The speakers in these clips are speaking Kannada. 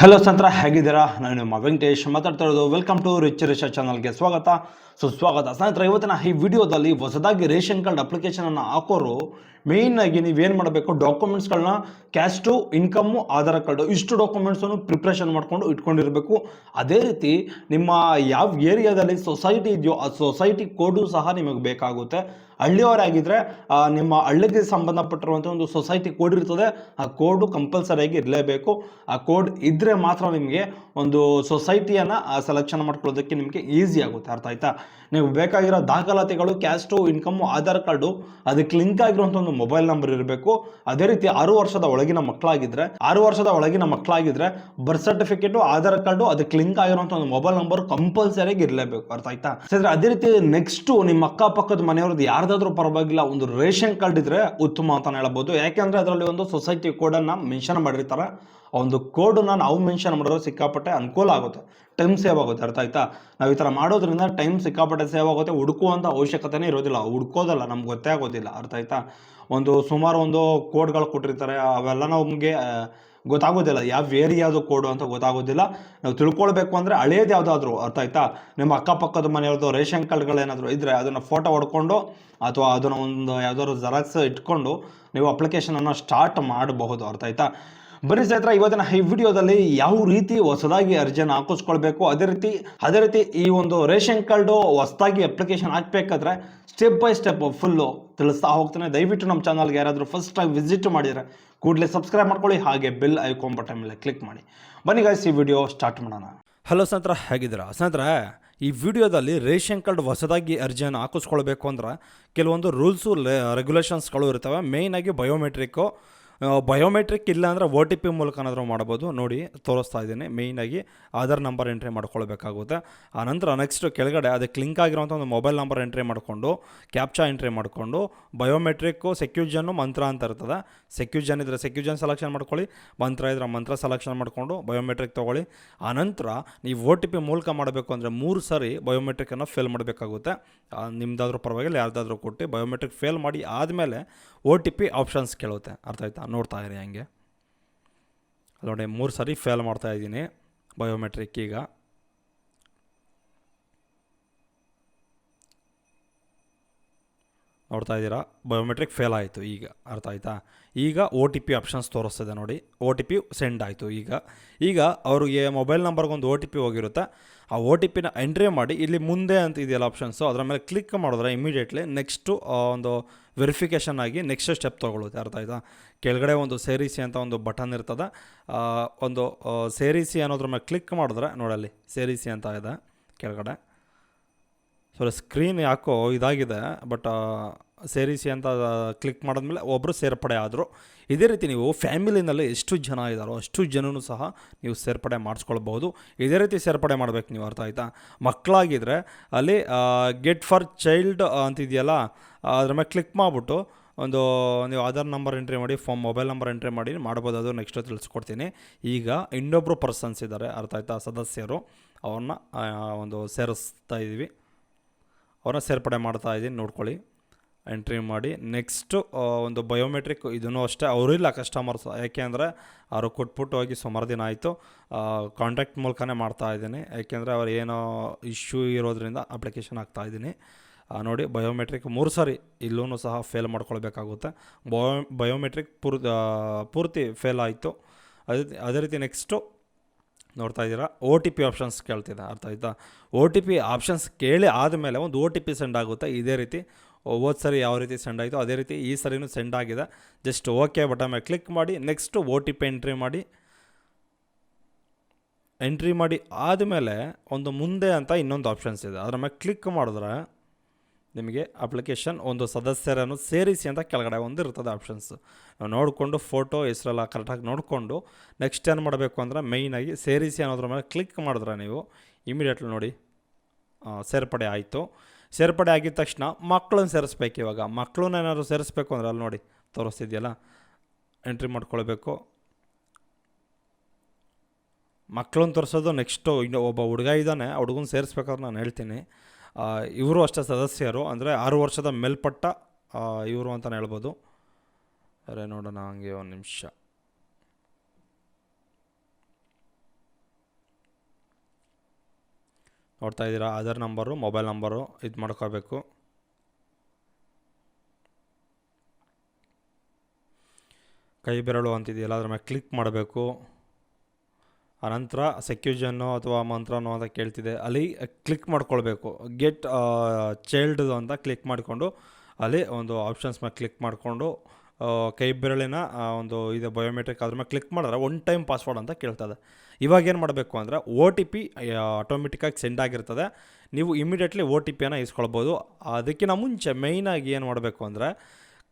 ಹಲೋ ಸಂತ್ರ, ಹೇಗಿದ್ದೀರಾ? ನಾನು ನಿಮ್ಮ ವೆಂಕಟೇಶ್ ಮಾತಾಡ್ತಾ ಇರೋದು. ವೆಲ್ಕಮ್ ಟು ರಿಚ್ ರಿಷ ಚಾನಲ್ಗೆ ಸ್ವಾಗತ. ಸುಸ್ವಾಗತ ಸ್ನೇಹಿತರೆ, ಇವತ್ತಿನ ಈ ವಿಡಿಯೋದಲ್ಲಿ ಹೊಸದಾಗಿ ರೇಷನ್ ಕಾರ್ಡ್ ಅಪ್ಲಿಕೇಶನನ್ನು ಹಾಕೋರು ಮೇಯ್ನ್ ಆಗಿ ನೀವೇನು ಮಾಡಬೇಕು ಡಾಕ್ಯುಮೆಂಟ್ಸ್ಗಳನ್ನ ಕ್ಯಾಸ್ಟು ಇನ್ಕಮ್ಮು ಆಧಾರ್ ಕಾರ್ಡು, ಇಷ್ಟು ಡಾಕ್ಯುಮೆಂಟ್ಸನ್ನು ಪ್ರಿಪ್ರೇಷನ್ ಮಾಡ್ಕೊಂಡು ಇಟ್ಕೊಂಡಿರಬೇಕು. ಅದೇ ರೀತಿ ನಿಮ್ಮ ಯಾವ ಏರಿಯಾದಲ್ಲಿ ಸೊಸೈಟಿ ಇದೆಯೋ, ಆ ಸೊಸೈಟಿ ಕೋಡು ಸಹ ನಿಮಗೆ ಬೇಕಾಗುತ್ತೆ. ಹಳ್ಳಿಯವರಾಗಿದ್ದರೆ ನಿಮ್ಮ ಹಳ್ಳಿಗೆ ಸಂಬಂಧಪಟ್ಟಿರುವಂಥ ಒಂದು ಸೊಸೈಟಿ ಕೋಡ್ ಇರ್ತದೆ. ಆ ಕೋಡು ಕಂಪಲ್ಸರಿಯಾಗಿ ಇರಲೇಬೇಕು. ಆ ಕೋಡ್ ಇದ್ದರೆ ಮಾತ್ರ ನಿಮಗೆ ಒಂದು ಸೊಸೈಟಿಯನ್ನು ಸೆಲೆಕ್ಷನ್ ಮಾಡ್ಕೊಳ್ಳೋದಕ್ಕೆ ನಿಮಗೆ ಈಸಿ ಆಗುತ್ತೆ. ಅರ್ಥ ಆಯ್ತಾ? ನೀವು ಬೇಕಾಗಿರೋ ದಾಖಲಾತಿಗಳು ಕ್ಯಾಸ್ಟು ಇನ್ಕಮ್ಮು ಆಧಾರ್ ಕಾರ್ಡು ಅದಕ್ಕೆ ಲಿಂಕ್ ಆಗಿರುವಂಥ ಒಂದು ಮೊಬೈಲ್ ನಂಬರ್ ಇರಬೇಕು. ಅದೇ ರೀತಿ ಆರು ವರ್ಷದ ಒಳಗಿನ ಮಕ್ಕಳಾಗಿದ್ದರೆ ಆರು ವರ್ಷದ ಒಳಗಿನ ಮಕ್ಕಳಾಗಿದ್ದರೆ ಬರ್ತ್ ಸರ್ಟಿಫಿಕೇಟು ಆಧಾರ್ ಕಾರ್ಡು ಅದಕ್ಕೆ ಲಿಂಕ್ ಆಗಿರುವಂಥ ಒಂದು ಮೊಬೈಲ್ ನಂಬರ್ ಕಂಪಲ್ಸರಿಯಾಗಿ ಇರಲೇಬೇಕು. ಅರ್ಥ ಆಯ್ತಾ? ಸರಿ ಅದೇ ರೀತಿ ನೆಕ್ಸ್ಟ್ ನಿಮ್ಮ ಅಕ್ಕಪಕ್ಕದ ಮನೆಯವ್ರದ್ದು ಯಾರ್ದಾದ್ರೂ ಪರವಾಗಿಲ್ಲ, ಒಂದು ರೇಷನ್ ಕಾರ್ಡ್ ಇದ್ರೆ ಉತ್ತಮ ಅಂತ ಹೇಳ್ಬೋದು. ಯಾಕೆಂದ್ರೆ ಅದರಲ್ಲಿ ಒಂದು ಸೊಸೈಟಿ ಕೋಡನ್ನು ಮೆನ್ಷನ್ ಮಾಡಿರ್ತಾರೆ. ಆ ಒಂದು ಕೋಡನ್ನ ನಾವು ಮೆನ್ಷನ್ ಮಾಡಿದ್ರೆ ಸಿಕ್ಕಾಪಟ್ಟೆ ಅನುಕೂಲ ಆಗುತ್ತೆ. ಟೈಮ್ ಸೇವ್ ಆಗುತ್ತೆ, ಅರ್ಥ ಆಯ್ತಾ? ನಾವು ಈ ಥರ ಮಾಡೋದ್ರಿಂದ ಟೈಮ್ ಸಿಕ್ಕಾಪಟ್ಟೆ ಸೇವ್ ಆಗುತ್ತೆ ಹುಡುಕುವಂಥ ಅವಶ್ಯಕತೆನೇ ಇರೋದಿಲ್ಲ. ಹುಡ್ಕೋದಲ್ಲ, ನಮ್ಗೆ ಗೊತ್ತೇ ಆಗೋದಿಲ್ಲ, ಅರ್ಥ ಆಯ್ತಾ? ಒಂದು ಸುಮಾರು ಒಂದು ಕೋಡ್ಗಳು ಕೊಟ್ಟಿರ್ತಾರೆ, ಅವೆಲ್ಲ ನಮಗೆ ಗೊತ್ತಾಗೋದಿಲ್ಲ. ಯಾವ ಏರಿಯಾದು ಕೋಡು ಅಂತ ಗೊತ್ತಾಗೋದಿಲ್ಲ. ನಾವು ತಿಳ್ಕೊಳ್ಬೇಕು ಅಂದರೆ ಹಳೇದು ಯಾವುದಾದ್ರೂ, ಅರ್ಥ ಆಯ್ತಾ? ನಿಮ್ಮ ಅಕ್ಕಪಕ್ಕದ ಮನೆಯವ್ರದ್ದು ರೇಷನ್ ಕಾರ್ಡ್ಗಳೇನಾದರೂ ಇದ್ದರೆ ಅದನ್ನು ಫೋಟೋ ಹೊಡ್ಕೊಂಡು ಅಥವಾ ಅದನ್ನು ಒಂದು ಯಾವುದಾದ್ರು ಜೆರಾಕ್ಸ್ ಇಟ್ಕೊಂಡು ನೀವು ಅಪ್ಲಿಕೇಶನನ್ನು ಸ್ಟಾರ್ಟ್ ಮಾಡಬಹುದು, ಅರ್ಥ ಆಯ್ತಾ? ಬನ್ನಿ ಸ್ನೇಹಿತರ, ಇವತ್ತಿನ ಈ ವಿಡಿಯೋದಲ್ಲಿ ಯಾವ ರೀತಿ ಹೊಸದಾಗಿ ಅರ್ಜಿಯನ್ನು ಹಾಕಿಸ್ಕೊಳ್ಬೇಕು, ಅದೇ ರೀತಿ ಅದೇ ರೀತಿ ಈ ಒಂದು ರೇಷನ್ ಕಾರ್ಡು ಹೊಸದಾಗಿ ಅಪ್ಲಿಕೇಶನ್ ಹಾಕ್ಬೇಕಾದ್ರೆ ಸ್ಟೆಪ್ ಬೈ ಸ್ಟೆಪ್ ಫುಲ್ಲು ತಿಳಿಸ್ತಾ ಹೋಗ್ತಾನೆ. ದಯವಿಟ್ಟು ನಮ್ಮ ಚಾನಲ್ಗೆ ಯಾರಾದರೂ ಫಸ್ಟ್ ಟೈಮ್ ವಿಸಿಟ್ ಮಾಡಿದರೆ ಕೂಡಲೇ ಸಬ್ಸ್ಕ್ರೈಬ್ ಮಾಡ್ಕೊಳ್ಳಿ, ಹಾಗೆ ಬೆಲ್ ಐಕಾನ್ ಬಟನ್ ಮೇಲೆ ಕ್ಲಿಕ್ ಮಾಡಿ. ಬನ್ನಿ ಗಾಯ್ಸ್ ಈ ವಿಡಿಯೋ ಸ್ಟಾರ್ಟ್ ಮಾಡೋಣ. ಹಲೋ ಸ್ನೇಹಿತರ, ಹೇಗಿದ್ದೀರಾ? ಸ್ನೇಹಿತರೆ, ಈ ವಿಡಿಯೋದಲ್ಲಿ ರೇಷನ್ ಕಾರ್ಡ್ ಹೊಸದಾಗಿ ಅರ್ಜಿಯನ್ನು ಹಾಕಿಸ್ಕೊಳ್ಬೇಕು ಅಂದ್ರೆ ಕೆಲವೊಂದು ರೂಲ್ಸು ರೆಗ್ಯುಲೇಷನ್ಸ್ಗಳು ಇರ್ತವೆ. ಮೇಯ್ನಾಗಿ ಬಯೋಮೆಟ್ರಿಕ್ಕು ಬಯೋಮೆಟ್ರಿಕ್ ಇಲ್ಲ ಅಂದರೆ ಒ ಟಿ ಪಿ ಮೂಲಕನಾದರೂ ಮಾಡ್ಬೋದು. ನೋಡಿ, ತೋರಿಸ್ತಾ ಇದ್ದೀನಿ. ಮೇಯ್ನಾಗಿ ಆಧಾರ್ ನಂಬರ್ ಎಂಟ್ರಿ ಮಾಡ್ಕೊಳ್ಬೇಕಾಗುತ್ತೆ. ಆನಂತರ ನೆಕ್ಸ್ಟ್ ಕೆಳಗಡೆ ಅದಕ್ಕೆ ಲಿಂಕ್ ಆಗಿರೋಂಥ ಒಂದು ಮೊಬೈಲ್ ನಂಬರ್ ಎಂಟ್ರಿ ಮಾಡಿಕೊಂಡು ಕ್ಯಾಪ್ಚಾ ಎಂಟ್ರಿ ಮಾಡಿಕೊಂಡು ಬಯೋಮೆಟ್ರಿಕ್ಕು ಸೆಕ್ಯೂಜನ್ನು ಮಂತ್ರ ಅಂತ ಇರ್ತದೆ. ಸೆಕ್ಯೂಜನ್ ಇದ್ದರೆ ಸೆಕ್ಯೂಜನ್ ಸೆಲೆಕ್ಷನ್ ಮಾಡ್ಕೊಳ್ಳಿ ಮಂತ್ರ ಇದ್ರೆ ಮಂತ್ರ ಸೆಲೆಕ್ಷನ್ ಮಾಡಿಕೊಂಡು ಬಯೋಮೆಟ್ರಿಕ್ ತೊಗೊಳ್ಳಿ. ಆನಂತರ ನೀವು ಒ ಟಿ ಪಿ ಮೂಲಕ ಮಾಡಬೇಕು ಅಂದರೆ ಮೂರು ಸಾರಿ ಬಯೋಮೆಟ್ರಿಕನ್ನು ಫೇಲ್ ಮಾಡಬೇಕಾಗುತ್ತೆ. ನಿಮ್ದಾದ್ರೂ ಪರವಾಗಿಲ್ಲ, ಯಾರ್ದಾದ್ರೂ ಕೊಟ್ಟು ಬಯೋಮೆಟ್ರಿಕ್ ಫೇಲ್ ಮಾಡಿ ಆದಮೇಲೆ ಒ ಟಿ ಪಿ ಆಪ್ಷನ್ಸ್ ಕೇಳುತ್ತೆ. ಅರ್ಥ ಆಯ್ತಾ? ನೋಡ್ತಾ ಇರಿ ಹಂಗೆ. ನೋಡಿ, ಮೂರು ಸರಿ ಫೇಲ್ ಮಾಡ್ತಾ ಇದ್ದೀನಿ ಬಯೋಮೆಟ್ರಿಕ್ ಈಗ. ನೋಡ್ತಾ ಇದ್ದೀರಾ? ಬಯೋಮೆಟ್ರಿಕ್ ಫೇಲ್ ಆಯಿತು ಈಗ. ಅರ್ಥ ಆಯ್ತಾ? ಈಗ ಒ ಟಿ ಪಿ ಆಪ್ಷನ್ಸ್ ತೋರಿಸ್ತಿದೆ ನೋಡಿ. ಓ ಟಿ ಪಿ ಸೆಂಡ್ ಆಯಿತು ಈಗ. ಈಗ ಅವ್ರಿಗೆ ಮೊಬೈಲ್ ನಂಬರ್ಗೊಂದು ಒ ಟಿ ಪಿ ಹೋಗಿರುತ್ತೆ. ಆ ಒ ಟಿ ಪಿನ ಎಂಟ್ರಿ ಮಾಡಿ ಇಲ್ಲಿ ಮುಂದೆ ಅಂತ ಇದೆಯಲ್ಲ ಆಪ್ಷನ್ಸು ಅದರ ಮೇಲೆ ಕ್ಲಿಕ್ ಮಾಡಿದ್ರೆ ಇಮಿಡಿಯೇಟ್ಲಿ ನೆಕ್ಸ್ಟು ಒಂದು ವೆರಿಫಿಕೇಷನ್ ಆಗಿ ನೆಕ್ಸ್ಟ್ ಸ್ಟೆಪ್ ತೊಗೊಳುತ್ತೆ. ಅರ್ಥ ಆಯ್ತಾ? ಕೆಳಗಡೆ ಒಂದು ಸೇರಿಸಿ ಅಂತ ಒಂದು ಬಟನ್ ಇರ್ತದೆ. ಒಂದು ಸೇರಿಸಿ ಅನ್ನೋದ್ರ ಮೇಲೆ ಕ್ಲಿಕ್ ಮಾಡಿದ್ರೆ ನೋಡಲ್ಲಿ ಸೇರಿಸಿ ಅಂತ ಇದೆ ಕೆಳಗಡೆ. ಸೊ ಸ್ಕ್ರೀನ್ ಯಾಕೋ ಇದಾಗಿದೆ ಬಟ್ ಸೇರಿಸಿ ಅಂತ ಕ್ಲಿಕ್ ಮಾಡಿದ್ಮೇಲೆ ಒಬ್ಬರು ಸೇರ್ಪಡೆ ಆದರು. ಇದೇ ರೀತಿ ನೀವು ಫ್ಯಾಮಿಲಿನಲ್ಲಿ ಎಷ್ಟು ಜನ ಇದ್ದಾರೋ ಅಷ್ಟು ಜನನೂ ಸಹ ನೀವು ಸೇರ್ಪಡೆ ಮಾಡಿಸ್ಕೊಳ್ಬೋದು ಇದೇ ರೀತಿ ಸೇರ್ಪಡೆ ಮಾಡಬೇಕು ನೀವು ಅರ್ಥ ಆಯಿತಾ? ಮಕ್ಕಳಾಗಿದ್ದರೆ ಅಲ್ಲಿ ಗೆಟ್ ಫಾರ್ ಚೈಲ್ಡ್ ಅಂತಿದೆಯಲ್ಲ, ಅದ್ರ ಮೇಲೆ ಕ್ಲಿಕ್ ಮಾಡಿಬಿಟ್ಟು ಒಂದು ನೀವು ಆಧಾರ್ ನಂಬರ್ ಎಂಟ್ರಿ ಮಾಡಿ ಫೋನ್ ಮೊಬೈಲ್ ನಂಬರ್ ಎಂಟ್ರಿ ಮಾಡಿ ಮಾಡ್ಬೋದು. ಅದು ನೆಕ್ಸ್ಟ್ ತಿಳಿಸ್ಕೊಡ್ತೀನಿ. ಈಗ ಇನ್ನೊಬ್ಬರು ಪರ್ಸನ್ಸ್ ಇದ್ದಾರೆ, ಅರ್ಥ ಆಯ್ತಾ? ಸದಸ್ಯರು. ಅವ್ರನ್ನ ಒಂದು ಸೇರಿಸ್ತಾ ಇದ್ದೀವಿ ಅವ್ರನ್ನ ಸೇರ್ಪಡೆ ಮಾಡ್ತಾ ಇದ್ದೀನಿ ನೋಡ್ಕೊಳ್ಳಿ. ಎಂಟ್ರಿ ಮಾಡಿ. ನೆಕ್ಸ್ಟು ಒಂದು ಬಯೋಮೆಟ್ರಿಕ್ ಇದನ್ನು ಅಷ್ಟೇ ಅವರಿಲ್ಲ ಕಸ್ಟಮರ್ಸ್ ಯಾಕೆ ಅಂದರೆ ಅವರು ಕೊಟ್ಬಿಟ್ಟು ಹೋಗಿ ಸುಮಾರು ದಿನ ಆಯಿತು. ಕಾಂಟ್ಯಾಕ್ಟ್ ಮೂಲಕನೇ ಮಾಡ್ತಾ ಇದ್ದೀನಿ. ಯಾಕೆಂದರೆ ಅವ್ರು ಏನೋ ಇಶ್ಯೂ ಇರೋದ್ರಿಂದ ಅಪ್ಲಿಕೇಶನ್ ಹಾಕ್ತಾ ಇದ್ದೀನಿ. ನೋಡಿ ಬಯೋಮೆಟ್ರಿಕ್ ಮೂರು ಸಾರಿ ಇಲ್ಲೂ ಸಹ ಫೇಲ್ ಮಾಡ್ಕೊಳ್ಬೇಕಾಗುತ್ತೆ. ಬಯೋ ಬಯೋಮೆಟ್ರಿಕ್ ಪೂರ್ ಪೂರ್ತಿ ಫೇಲ್ ಆಯಿತು. ಅದೇ ಅದೇ ರೀತಿ ನೆಕ್ಸ್ಟು ನೋಡ್ತಾ ಇದ್ದೀರಾ? ಓ ಟಿ ಪಿ ಆಪ್ಷನ್ಸ್ ಕೇಳ್ತಿದೆ. ಅರ್ಥ ಆಯಿತಾ? ಓ ಟಿ ಪಿ ಆಪ್ಷನ್ಸ್ ಕೇಳಿ ಆದಮೇಲೆ ಒಂದು ಓ ಟಿ ಪಿ ಸೆಂಡ್ ಆಗುತ್ತೆ. ಇದೇ ರೀತಿ ಹೋದ ಸರಿ ಯಾವ ರೀತಿ ಸೆಂಡ್ ಆಯಿತು ಅದೇ ರೀತಿ ಈ ಸರಿನೂ ಸೆಂಡ್ ಆಗಿದೆ. ಜಸ್ಟ್ ಓಕೆ ಬಟನ್ ಮೇಲೆ ಕ್ಲಿಕ್ ಮಾಡಿ next O T P entry ಮಾಡಿ. ಎಂಟ್ರಿ ಮಾಡಿ ಆದಮೇಲೆ ಒಂದು ಮುಂದೆ ಅಂತ ಇನ್ನೊಂದು ಆಪ್ಷನ್ಸ್ ಇದೆ. ಅದರ ಮೇಲೆ ಕ್ಲಿಕ್ ಮಾಡಿದ್ರೆ ನಿಮಗೆ ಅಪ್ಲಿಕೇಶನ್ ಒಂದು ಸದಸ್ಯರನ್ನು ಸೇರಿಸಿ ಅಂತ ಕೆಳಗಡೆ ಒಂದು ಇರ್ತದೆ ಆಪ್ಷನ್ಸ್ ನೋಡಿಕೊಂಡು ಫೋಟೋ ಹೆಸರೆಲ್ಲ ಕರೆಕ್ಟಾಗಿ ನೋಡಿಕೊಂಡು ನೆಕ್ಸ್ಟ್ ಏನು ಮಾಡಬೇಕು ಅಂದರೆ ಮೈನಾಗಿ ಸೇರಿಸಿ ಅನ್ನೋದ್ರ ಮೇಲೆ ಕ್ಲಿಕ್ ಮಾಡಿದ್ರೆ ನೀವು ಇಮಿಡಿಯೇಟ್ಲಿ ನೋಡಿ ಸೇರ್ಪಡೆ ಆಯಿತು. ಸೇರ್ಪಡೆ ಆಗಿದ ತಕ್ಷಣ ಮಕ್ಕಳನ್ನು ಸೇರಿಸ್ಬೇಕು ಇವಾಗ. ಮಕ್ಕಳನ್ನ ಏನಾದ್ರು ಸೇರಿಸ್ಬೇಕು ಅಂದ್ರೆ ಅಲ್ಲಿ ನೋಡಿ, ತೋರಿಸ್ತಿದೆಯಲ್ಲ? ಎಂಟ್ರಿ ಮಾಡ್ಕೊಳ್ಬೇಕು. ಮಕ್ಕಳನ್ನ ತೋರಿಸೋದು ನೆಕ್ಸ್ಟು ಇನ್ನು ಒಬ್ಬ ಹುಡುಗ ಇದ್ದಾನೆ ಹುಡುಗನ ಸೇರಿಸ್ಬೇಕಾದ್ರೆ ನಾನು ಹೇಳ್ತೀನಿ. ಇವರು ಅಷ್ಟೇ ಸದಸ್ಯರು, ಅಂದರೆ ಆರು ವರ್ಷದ ಮೇಲ್ಪಟ್ಟ ಇವರು ಅಂತಲೇ ಹೇಳ್ಬೋದು. ಅರೆ ನೋಡೋಣ ಹಂಗೆ ಒಂದು ನಿಮಿಷ. ನೋಡ್ತಾ ಇದ್ದೀರಾ? ಆಧಾರ್ ನಂಬರು ಮೊಬೈಲ್ ನಂಬರು ಇದು ಮಾಡ್ಕೋಬೇಕು. ಕೈ ಬೆರಳು ಅಂತಿದೆಯಲ್ಲ ಅದ್ರ ಮೇಲೆ ಕ್ಲಿಕ್ ಮಾಡಬೇಕು. ಆನಂತರ ಸೆಕ್ಯೂಜನ್ನು ಅಥವಾ ಮಂತ್ರನೋ ಅಂತ ಕೇಳ್ತಿದೆ. ಅಲ್ಲಿ ಕ್ಲಿಕ್ ಮಾಡ್ಕೊಳ್ಬೇಕು. ಗೆಟ್ ಚೈಲ್ಡ್ ಅಂತ ಕ್ಲಿಕ್ ಮಾಡಿಕೊಂಡು, ಅಲ್ಲಿ ಒಂದು ಆಪ್ಷನ್ಸ್ ಮೇಲೆ ಕ್ಲಿಕ್ ಮಾಡಿಕೊಂಡು ಕೈ ಬೆರಳಿನ ಒಂದು ಇದು ಬಯೋಮೆಟ್ರಿಕ್ ಅದ್ರ ಮೇಲೆ ಕ್ಲಿಕ್ ಮಾಡಿದ್ರೆ ಒನ್ ಟೈಮ್ ಪಾಸ್ವರ್ಡ್ ಅಂತ ಕೇಳ್ತದೆ. ಇವಾಗ ಏನು ಮಾಡಬೇಕು ಅಂದರೆ ಓ ಟಿ ಪಿ ಆಟೋಮೆಟಿಕ್ಕಾಗಿ ಸೆಂಡ್ ಆಗಿರ್ತದೆ. ನೀವು ಇಮಿಡಿಯೇಟ್ಲಿ ಓ ಟಿ ಪಿಯನ್ನು ಇಸ್ಕೊಳ್ಬೋದು. ಅದಕ್ಕಿಂತ ಮುಂಚೆ ಮೇಯ್ನಾಗಿ ಏನು ಮಾಡಬೇಕು ಅಂದರೆ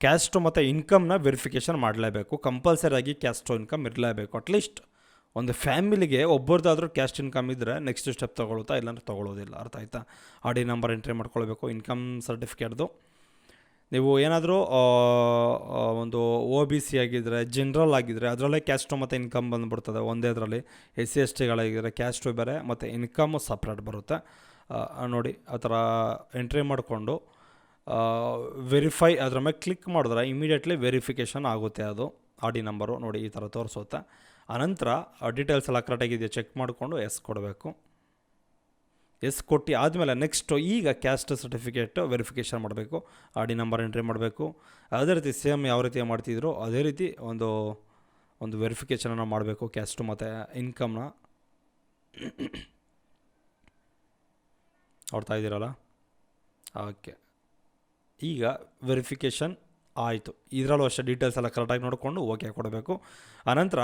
ಕ್ಯಾಸ್ಟು ಮತ್ತು ಇನ್ಕಮ್ನ ವೆರಿಫಿಕೇಷನ್ ಮಾಡಲೇಬೇಕು. ಕಂಪಲ್ಸರಿ ಆಗಿ ಕ್ಯಾಸ್ಟು ಇನ್ಕಮ್ ಇರಲೇಬೇಕು. ಅಟ್ಲೀಸ್ಟ್ ಒಂದು ಫ್ಯಾಮಿಲಿಗೆ ಒಬ್ಬರದಾದ್ರೂ ಕ್ಯಾಸ್ಟ್ ಇನ್ಕಮ್ ಇದ್ದರೆ ನೆಕ್ಸ್ಟ್ ಸ್ಟೆಪ್ ತೊಗೊಳುತ್ತಾ ಇಲ್ಲಾಂದ್ರೆ ತೊಗೊಳ್ಳೋದಿಲ್ಲ. ಅರ್ಥ ಆಯ್ತಾ? ಆರ್ ಡಿ ನಂಬರ್ ಎಂಟ್ರಿ ಮಾಡ್ಕೊಳ್ಬೇಕು ಇನ್ಕಮ್ ಸರ್ಟಿಫಿಕೇಟ್ದು ನೀವು ಏನಾದರೂ ಒಂದು ಒ ಬಿ ಸಿ ಆಗಿದ್ದರೆ ಜನ್ರಲ್ ಆಗಿದ್ದರೆ ಅದರಲ್ಲೇ ಕ್ಯಾಸ್ಟು ಮತ್ತು ಇನ್ಕಮ್ ಬಂದುಬಿಡ್ತದೆ ಒಂದೇ ಅದರಲ್ಲಿ ಎಸ್ ಸಿ ಎಸ್ ಟಿಗಳಾಗಿದ್ದರೆ ಕ್ಯಾಸ್ಟು ಬೇರೆ, ಮತ್ತು ಇನ್ಕಮ್ಮು ಸಪ್ರೇಟ್ ಬರುತ್ತೆ. ನೋಡಿ, ಆ ಥರ ಎಂಟ್ರಿ ಮಾಡಿಕೊಂಡು ವೆರಿಫೈ ಅದ್ರ ಮೇಲೆ ಕ್ಲಿಕ್ ಮಾಡಿದ್ರೆ ಇಮಿಡಿಯೇಟ್ಲಿ ವೆರಿಫಿಕೇಷನ್ ಆಗುತ್ತೆ ಅದು. ಆರ್ ಡಿ ನಂಬರು ನೋಡಿ, ಈ ಥರ ತೋರಿಸುತ್ತೆ. ಆನಂತರ ಡೀಟೇಲ್ಸ್ ಎಲ್ಲ ಕರೆಕ್ಟಾಗಿದೆಯಾ ಚೆಕ್ ಮಾಡಿಕೊಂಡು ಎಸ್ ಕೊಡಬೇಕು. ಎಸ್ ಕೊಟ್ಟು ಆದಮೇಲೆ ನೆಕ್ಸ್ಟು ಈಗ ಕ್ಯಾಸ್ಟ್ ಸರ್ಟಿಫಿಕೇಟ್ ವೆರಿಫಿಕೇಷನ್ ಮಾಡಬೇಕು ಆರ್ ಡಿ ನಂಬರ್ ಎಂಟ್ರಿ ಮಾಡಬೇಕು. ಅದೇ ರೀತಿ ಸೇಮ್ ಯಾವ ರೀತಿ ಮಾಡ್ತಿದ್ರು, ಅದೇ ರೀತಿ ಒಂದು ಒಂದು ವೆರಿಫಿಕೇಷನನ್ನು ಮಾಡಬೇಕು ಕ್ಯಾಸ್ಟು ಮತ್ತು ಇನ್ಕಮ್ನ ನೋಡ್ತಾ ಇದ್ದೀರಲ್ಲ? ಓಕೆ ಈಗ ವೆರಿಫಿಕೇಷನ್ ಆಯಿತು. ಇದರಲ್ಲೂ ಅಷ್ಟೇ ಡೀಟೇಲ್ಸ್ ಎಲ್ಲ ಕರೆಕ್ಟಾಗಿ ನೋಡಿಕೊಂಡು ಓಕೆ ಕೊಡಬೇಕು. ಆನಂತರ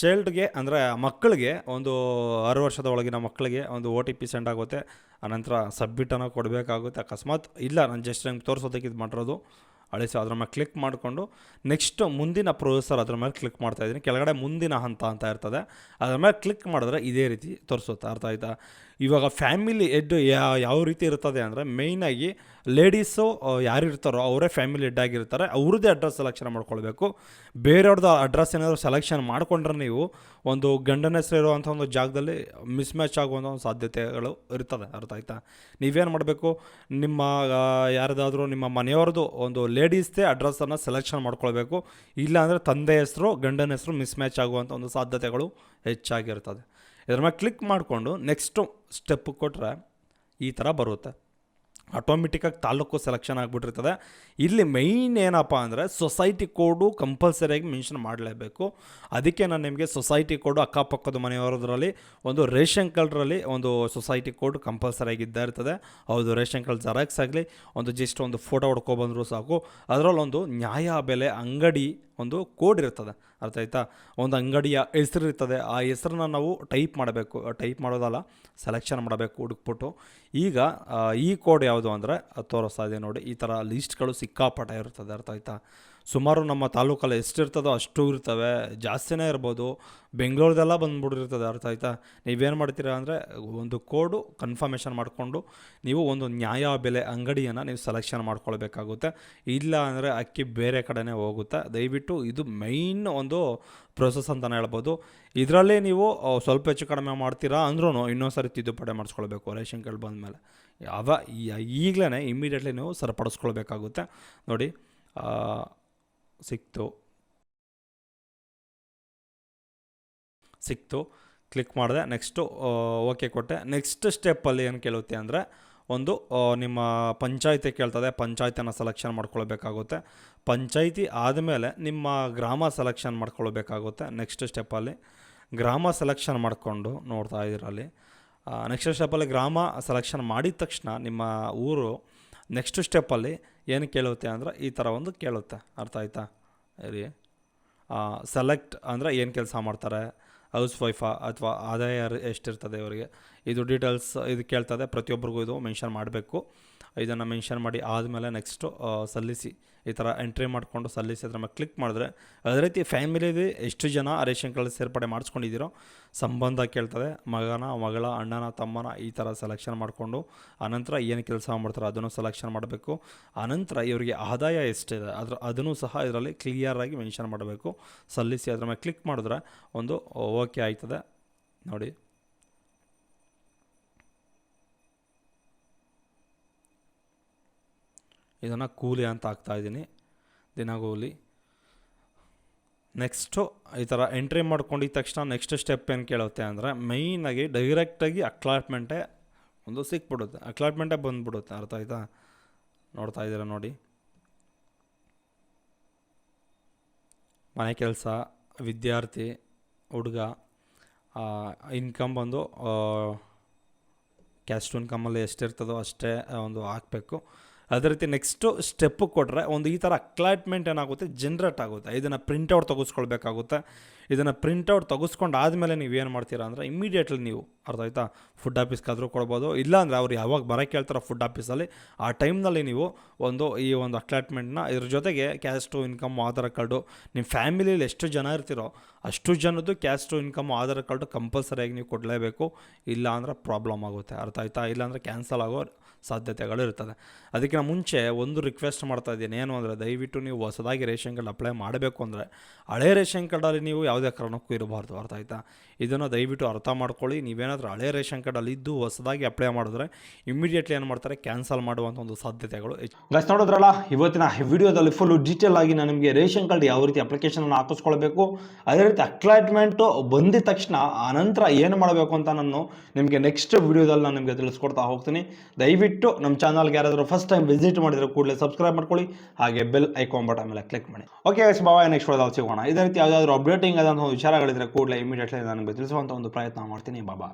ಚೈಲ್ಡ್ಗೆ ಅಂದರೆ ಮಕ್ಕಳಿಗೆ ಒಂದು ಆರು ವರ್ಷದ ಒಳಗಿನ ಮಕ್ಕಳಿಗೆ ಒಂದು ಒ ಟಿ ಪಿ ಸೆಂಡ್ ಆಗುತ್ತೆ. ಆನಂತರ ಸಬ್ಮಿಟನ್ನು ಕೊಡಬೇಕಾಗುತ್ತೆ. ಅಕಸ್ಮಾತ್ ಇಲ್ಲ, ನಾನು ಜಸ್ಟ್ ನಂಗೆ ತೋರಿಸೋದಕ್ಕೆ ಇದು ಮಾಡಿರೋದು. ಅಳಿಸಿ, ಅದ್ರ ಮೇಲೆ ಕ್ಲಿಕ್ ಮಾಡಿಕೊಂಡು ನೆಕ್ಸ್ಟ್ ಮುಂದಿನ ಪ್ರೊಸೆಸರ್ ಅದ್ರ ಮೇಲೆ ಕ್ಲಿಕ್ ಮಾಡ್ತಾಯಿದ್ದೀನಿ ಕೆಳಗಡೆ ಮುಂದಿನ ಹಂತ ಅಂತ ಇರ್ತದೆ. ಅದ್ರ ಮೇಲೆ ಕ್ಲಿಕ್ ಮಾಡಿದ್ರೆ ಇದೇ ರೀತಿ ತೋರಿಸುತ್ತೆ. ಅರ್ಥ ಆಯ್ತಾ? ಇವಾಗ ಫ್ಯಾಮಿಲಿ ಹೆಡ್ ಯಾವ ರೀತಿ ಇರ್ತದೆ ಅಂದರೆ ಮೇಯ್ನಾಗಿ ಲೇಡೀಸು ಯಾರು ಇರ್ತಾರೋ ಅವರೇ ಫ್ಯಾಮಿಲಿ ಹೆಡ್ ಆಗಿರ್ತಾರೆ. ಅವ್ರದ್ದೇ ಅಡ್ರೆಸ್ ಸೆಲೆಕ್ಷನ್ ಮಾಡ್ಕೊಳ್ಬೇಕು. ಬೇರೆಯವ್ರದ್ದು ಅಡ್ರೆಸ್ ಏನಾದರೂ ಸೆಲೆಕ್ಷನ್ ಮಾಡಿಕೊಂಡ್ರೆ ನೀವು ಒಂದು ಗಂಡನ ಹೆಸರು ಇರುವಂಥ ಒಂದು ಜಾಗದಲ್ಲಿ ಮಿಸ್ ಮ್ಯಾಚ್ ಆಗುವಂಥ ಒಂದು ಸಾಧ್ಯತೆಗಳು ಇರ್ತದೆ. ಅರ್ಥ ಆಯ್ತಾ? ನೀವೇನು ಮಾಡಬೇಕು? ನಿಮ್ಮ ಯಾರದಾದರೂ ನಿಮ್ಮ ಮನೆಯವ್ರದ್ದು ಒಂದು ಲೇಡೀಸ್ದೇ ಅಡ್ರೆಸ್ಸನ್ನು ಸೆಲೆಕ್ಷನ್ ಮಾಡ್ಕೊಳ್ಬೇಕು. ಇಲ್ಲಾಂದರೆ ತಂದೆ ಹೆಸರು, ಗಂಡನ ಹೆಸರು ಮಿಸ್ ಮ್ಯಾಚ್ ಆಗುವಂಥ ಒಂದು ಸಾಧ್ಯತೆಗಳು ಹೆಚ್ಚಾಗಿರ್ತದೆ. ಇದ್ರ ಮೇಲೆ ಕ್ಲಿಕ್ ಮಾಡಿಕೊಂಡು ನೆಕ್ಸ್ಟು ಸ್ಟೆಪ್ ಕೊಟ್ಟರೆ ಈ ಥರ ಬರುತ್ತೆ. ಆಟೋಮೆಟಿಕ್ಕಾಗಿ ತಾಲೂಕು ಸೆಲೆಕ್ಷನ್ ಆಗಿಬಿಟ್ಟಿರ್ತದೆ. ಇಲ್ಲಿ ಮೈನ್ ಏನಪ್ಪ ಅಂದರೆ ಸೊಸೈಟಿ ಕೋಡು ಕಂಪಲ್ಸರಿಯಾಗಿ ಮೆನ್ಷನ್ ಮಾಡಲೇಬೇಕು. ಅದಕ್ಕೆ ನಾನು ನಿಮಗೆ ಸೊಸೈಟಿ ಕೋಡು ಅಕ್ಕಪಕ್ಕದ ಮನೆಯವರದ್ರಲ್ಲಿ, ಒಂದು ರೇಷನ್ ಕಾರ್ಡ್ರಲ್ಲಿ ಒಂದು ಸೊಸೈಟಿ ಕೋಡ್ ಕಂಪಲ್ಸರಿಯಾಗಿ ಇದ್ದೇ ಇರ್ತದೆ. ಹೌದು, ರೇಷನ್ ಕಾರ್ಡ್ ಜೆರಾಕ್ಸ್ ಆಗಲಿ, ಒಂದು ಜಸ್ಟ್ ಒಂದು ಫೋಟೋ ಹೊಡ್ಕೊಬಂದರೂ ಸಾಕು. ಅದರಲ್ಲೊಂದು ನ್ಯಾಯ ಬೆಲೆ ಅಂಗಡಿ ಒಂದು ಕೋಡ್ ಇರ್ತದೆ. ಅರ್ಥ ಆಯ್ತಾ? ಒಂದು ಅಂಗಡಿಯ ಹೆಸರು ಇರ್ತದೆ. ಆ ಹೆಸರನ್ನ ನಾವು ಟೈಪ್ ಮಾಡಬೇಕು. ಟೈಪ್ ಮಾಡೋದಲ್ಲ, ಸೆಲೆಕ್ಷನ್ ಮಾಡಬೇಕು ಹುಡುಕ್ಬಿಟ್ಟು. ಈಗ ಈ ಕೋಡ್ ಯಾವುದು ಅಂದರೆ, ತೋರಿಸ್ತಾ ಇದೆ ನೋಡಿ. ಈ ಥರ ಲಿಸ್ಟ್ಗಳು ಸಿಕ್ಕಾಪಟ್ಟೆ ಇರ್ತದೆ. ಅರ್ಥ ಆಯ್ತಾ? ಸುಮಾರು ನಮ್ಮ ತಾಲೂಕಲ್ಲಿ ಎಷ್ಟಿರ್ತದೋ ಅಷ್ಟು ಇರ್ತವೆ. ಜಾಸ್ತಿನೇ ಇರ್ಬೋದು. ಬೆಂಗಳೂರದೆಲ್ಲ ಬಂದ್ಬಿಟ್ಟಿರ್ತದೆ ಅರ್ಥ ಆಯ್ತಾ? ನೀವೇನು ಮಾಡ್ತೀರಾ ಅಂದರೆ ಒಂದು ಕೋಡು ಕನ್ಫರ್ಮೇಷನ್ ಮಾಡಿಕೊಂಡು ನೀವು ಒಂದು ನ್ಯಾಯ ಬೆಲೆ ಅಂಗಡಿಯನ್ನು ನೀವು ಸೆಲೆಕ್ಷನ್ ಮಾಡ್ಕೊಳ್ಬೇಕಾಗುತ್ತೆ. ಇಲ್ಲ ಅಂದರೆ ಅಕ್ಕಿ ಬೇರೆ ಕಡೆನೇ ಹೋಗುತ್ತೆ. ದಯವಿಟ್ಟು ಇದು ಮೈನ್ ಒಂದು ಪ್ರೊಸೆಸ್ ಅಂತಲೇ ಹೇಳ್ಬೋದು. ಇದರಲ್ಲೇ ನೀವು ಸ್ವಲ್ಪ ಹೆಚ್ಚು ಕಡಿಮೆ ಮಾಡ್ತೀರಾ ಅಂದ್ರೂ ಇನ್ನೊಂದು ಸರಿ ತಿದ್ದುಪಡಿ ಮಾಡಿಸ್ಕೊಳ್ಬೇಕು ರೇಷನ್ ಕಾರ್ಡ್ ಬಂದಮೇಲೆ. ಯಾವ ಈಗಲೇ ಇಮ್ಮಿಡಿಯೇಟ್ಲಿ ನೀವು ಸರಿಪಡಿಸ್ಕೊಳ್ಬೇಕಾಗುತ್ತೆ. ನೋಡಿ ಸಿಕ್ತು. ಸಿಕ್ತು. ಕ್ಲಿಕ್ ಮಾಡಿದೆ. ನೆಕ್ಸ್ಟು ಓಕೆ ಕೊಟ್ಟೆ. ನೆಕ್ಸ್ಟ್ ಸ್ಟೆಪ್ಪಲ್ಲಿ ಏನು ಕೇಳುತ್ತೆ ಅಂದರೆ, ಒಂದು ನಿಮ್ಮ ಪಂಚಾಯಿತಿ ಕೇಳ್ತದೆ. ಪಂಚಾಯಿತಿನ ಸೆಲೆಕ್ಷನ್ ಮಾಡ್ಕೊಳ್ಬೇಕಾಗುತ್ತೆ. ಪಂಚಾಯಿತಿ ಆದಮೇಲೆ ನಿಮ್ಮ ಗ್ರಾಮ ಸೆಲೆಕ್ಷನ್ ಮಾಡ್ಕೊಳ್ಬೇಕಾಗುತ್ತೆ ನೆಕ್ಸ್ಟ್ ಸ್ಟೆಪ್ಪಲ್ಲಿ ಗ್ರಾಮ ಸೆಲೆಕ್ಷನ್ ಮಾಡಿಕೊಂಡು ನೋಡ್ತಾ ಇದ್ದೀರಲ್ಲಿ ನೆಕ್ಸ್ಟ್ ಸ್ಟೆಪ್ಪಲ್ಲಿ ಗ್ರಾಮ ಸೆಲೆಕ್ಷನ್ ಮಾಡಿದ ತಕ್ಷಣ ನಿಮ್ಮ ಊರು ನೆಕ್ಸ್ಟ್ ಸ್ಟೆಪ್ಪಲ್ಲಿ ಏನು ಕೇಳುತ್ತೆ ಅಂದರೆ ಈ ಥರ ಒಂದು ಕೇಳುತ್ತೆ. ಅರ್ಥ ಆಯ್ತಾ? ಇರಿ ಸೆಲೆಕ್ಟ್ ಅಂದರೆ ಏನು ಕೆಲಸ ಮಾಡ್ತಾರೆ? ಹೌಸ್ ವೈಫಾ ಅಥವಾ ಆದಾಯ ಎಷ್ಟಿರ್ತದೆ ಇವರಿಗೆ? ಇದು ಡೀಟೇಲ್ಸ್ ಇದು ಕೇಳ್ತದೆ. ಪ್ರತಿಯೊಬ್ಬರಿಗೂ ಇದು ಮೆನ್ಷನ್ ಮಾಡಬೇಕು. ಇದನ್ನು ಮೆನ್ಷನ್ ಮಾಡಿ ಆದಮೇಲೆ ನೆಕ್ಸ್ಟು ಸಲ್ಲಿಸಿ, ಈ ಥರ ಎಂಟ್ರಿ ಮಾಡಿಕೊಂಡು ಸಲ್ಲಿಸಿ ಅದ್ರ ಮೇಲೆ ಕ್ಲಿಕ್ ಮಾಡಿದ್ರೆ, ಅದೇ ರೀತಿ ಫ್ಯಾಮಿಲಿದು ಎಷ್ಟು ಜನ ರೇಷನ್ ಕಾರ್ಡ್ ಸೇರ್ಪಡೆ ಮಾಡಿಸ್ಕೊಂಡಿದ್ದೀರೋ, ಸಂಬಂಧ ಕೇಳ್ತದೆ, ಮಗನ, ಮಗಳ, ಅಣ್ಣನ, ತಮ್ಮನ, ಈ ಥರ ಸೆಲೆಕ್ಷನ್ ಮಾಡಿಕೊಂಡು ಆನಂತರ ಏನು ಕೆಲಸ ಮಾಡ್ತಾರೋ ಅದನ್ನು ಸೆಲೆಕ್ಷನ್ ಮಾಡಬೇಕು. ಆನಂತರ ಇವರಿಗೆ ಆದಾಯ ಎಷ್ಟಿದೆ, ಅದರ, ಅದನ್ನು ಸಹ ಇದರಲ್ಲಿ ಕ್ಲಿಯರಾಗಿ ಮೆನ್ಷನ್ ಮಾಡಬೇಕು. ಸಲ್ಲಿಸಿ ಅದ್ರ ಮೇಲೆ ಕ್ಲಿಕ್ ಮಾಡಿದ್ರೆ ಒಂದು ಓಕೆ ಆಯ್ತದೆ ನೋಡಿ. ಇದನ್ನು ಕೂಲಿ ಅಂತ ಹಾಕ್ತಾಯಿದ್ದೀನಿ ದಿನಗೂಲಿ. ನೆಕ್ಸ್ಟು ಈ ಥರ ಎಂಟ್ರಿ ಮಾಡ್ಕೊಂಡಿದ್ದ ತಕ್ಷಣ ನೆಕ್ಸ್ಟ್ ಸ್ಟೆಪ್ ಏನು ಕೇಳುತ್ತೆ ಅಂದರೆ ಮೈನಾಗಿ ಡೈರೆಕ್ಟಾಗಿ ಅಕ್ಲಾಟ್ಮೆಂಟೇ ಒಂದು ಸಿಕ್ಬಿಡುತ್ತೆ. ಅಕ್ಲಾಟ್ಮೆಂಟೇ ಬಂದ್ಬಿಡುತ್ತೆ. ಅರ್ಥ ಆಯ್ತಾ? ನೋಡ್ತಾ ಇದ್ದೀರಾ ನೋಡಿ. ಮನೆ ಕೆಲಸ, ವಿದ್ಯಾರ್ಥಿ, ಹುಡುಗ ಇನ್ಕಮ್ ಬಂದು ಕ್ಯಾಸ್ಟ್ ಇನ್ಕಮಲ್ಲಿ ಎಷ್ಟಿರ್ತದೋ ಅಷ್ಟೇ ಒಂದು ಹಾಕಬೇಕು. ಅದೇ ರೀತಿ ನೆಕ್ಸ್ಟು ಸ್ಟೆಪ್ಪು ಕೊಟ್ಟರೆ ಒಂದು ಈ ಥರ ಅಕ್ಲಾಟ್ಮೆಂಟ್ ಏನಾಗುತ್ತೆ? ಜನ್ರೇಟ್ ಆಗುತ್ತೆ. ಇದನ್ನು ಪ್ರಿಂಟೌಟ್ ತೆಗೆಸ್ಕೊಳ್ಬೇಕಾಗುತ್ತೆ. ಇದನ್ನು ಪ್ರಿಂಟೌಟ್ ತೆಗೆಸ್ಕೊಂಡು ಆದಮೇಲೆ ನೀವು ಏನು ಮಾಡ್ತೀರಾ ಅಂದರೆ ಇಮ್ಮಿಡಿಯೇಟ್ಲಿ ನೀವು, ಅರ್ಥ ಆಯ್ತಾ? ಫುಡ್ ಆಫೀಸ್ಗಾದರೂ ಕೊಡ್ಬೋದು. ಇಲ್ಲಾಂದರೆ ಅವ್ರು ಯಾವಾಗ ಬರೋಕ್ಕೆ ಹೇಳ್ತಾರೋ ಫುಡ್ ಆಫೀಸಲ್ಲಿ ಆ ಟೈಮ್ನಲ್ಲಿ ನೀವು ಒಂದು ಈ ಒಂದು ಅಕ್ಲಾಟ್ಮೆಂಟ್ನ ಇದ್ರ ಜೊತೆಗೆ ಕ್ಯಾಸ್ಟು ಇನ್ಕಮ್ ಆಧಾರ್ ಕಾರ್ಡು ನಿಮ್ಮ ಫ್ಯಾಮಿಲಿಯಲ್ಲಿ ಎಷ್ಟು ಜನ ಇರ್ತೀರೋ ಅಷ್ಟು ಜನದ್ದು ಕ್ಯಾಸ್ಟು ಇನ್ಕಮ್ ಆಧಾರ್ ಕಾರ್ಡ್ ಕಂಪಲ್ಸರಿಯಾಗಿ ನೀವು ಕೊಡಲೇಬೇಕು. ಇಲ್ಲ ಅಂದರೆ ಪ್ರಾಬ್ಲಮ್ ಆಗುತ್ತೆ. ಅರ್ಥ ಆಯ್ತಾ? ಇಲ್ಲಾಂದರೆ ಕ್ಯಾನ್ಸಲ್ ಆಗೋ ಸಾಧ್ಯತೆಗಳು ಇರ್ತದೆ. ಅದಕ್ಕಿಂತ ಮುಂಚೆ ಒಂದು ರಿಕ್ವೆಸ್ಟ್ ಮಾಡ್ತಾ ಇದ್ದೀನಿ. ಏನು ಅಂದರೆ ದಯವಿಟ್ಟು ನೀವು ಹೊಸದಾಗಿ ರೇಷನ್ ಕಾರ್ಡ್ ಅಪ್ಲೈ ಮಾಡಬೇಕು ಅಂದರೆ ಹಳೆ ರೇಷನ್ ಕಾರ್ಡಲ್ಲಿ ನೀವು ಯಾವುದೇ ಕಾರಣಕ್ಕೂ ಇರಬಾರ್ದು. ಅರ್ಥ ಆಯ್ತಾ? ಇದನ್ನು ದಯವಿಟ್ಟು ಅರ್ಥ ಮಾಡ್ಕೊಳ್ಳಿ. ನೀವೇನಾದರೂ ಹಳೆ ರೇಷನ್ ಕಾರ್ಡಲ್ಲಿ ಇದ್ದು ಹೊಸದಾಗಿ ಅಪ್ಲೈ ಮಾಡಿದ್ರೆ ಇಮಿಡಿಯೇಟ್ಲಿ ಏನು ಮಾಡ್ತಾರೆ? ಕ್ಯಾನ್ಸಲ್ ಮಾಡುವಂಥ ಒಂದು ಸಾಧ್ಯತೆಗಳು ಗೈಸ್ ನೋಡಿದ್ರಲ್ಲ, ಇವತ್ತಿನ ವಿಡಿಯೋದಲ್ಲಿ ಫುಲ್ ಡೀಟೇಲ್ ಆಗಿ ನಾನು ನಿಮಗೆ ರೇಷನ್ ಕಾರ್ಡ್ ಯಾವ ರೀತಿ ಅಪ್ಲಿಕೇಶನ್ ಹಾಕಿಸ್ಕೊಳ್ಬೇಕು, ಅದೇ ರೀತಿ ಅಕ್ಲಾಟ್ಮೆಂಟು ಬಂದಿದ ತಕ್ಷಣ ಆನಂತರ ಏನು ಮಾಡಬೇಕು ಅಂತ ನಾನು ನಿಮಗೆ ನೆಕ್ಸ್ಟ್ ವೀಡಿಯೋದಲ್ಲಿ ನಾನು ನಿಮಗೆ ತಿಳಿಸ್ಕೊಡ್ತಾ ಹೋಗ್ತೀನಿ. ದಯವಿಟ್ಟು ನಮ್ಮ ಚಾನಲ್ಗೆ ಯಾರಾದರೂ ಫಸ್ಟ್ ಟೈಮ್ ವಿಸಿಟ್ ಮಾಡಿದರೆ ಕೂಡಲೇ ಸಬ್ಸ್ಕ್ರೈಬ್ ಮಾಡ್ಕೊಳ್ಳಿ. ಹಾಗೆ ಬೆಲ್ ಐಕಾನ್ ಬಟನ್ ಮೇಲೆ ಕ್ಲಿಕ್ ಮಾಡಿ. ಓಕೆ ಎಸ್ ಬಾಯ್ ನೆಕ್ಸ್ಟ್ ವಿಡಿಯೋದಲ್ಲಿ ಸಿಗೋಣ. ಇದೇ ರೀತಿ ಯಾವುದಾದ್ರೂ ಅಪ್ಡೇಟಿಂಗ್ ಆದಂಥ ವಿಚಾರಗಳಿದ್ರೆ ಕೂಡಲೇ ಇಮಿಡಿಯೇಟ್ಲಿ ನಾನು ನಿಮಗೆ ತಿಳಿಸುವಂಥ ಒಂದು ಪ್ರಯತ್ನ ಮಾಡ್ತೀನಿ. ಬಾಬಾ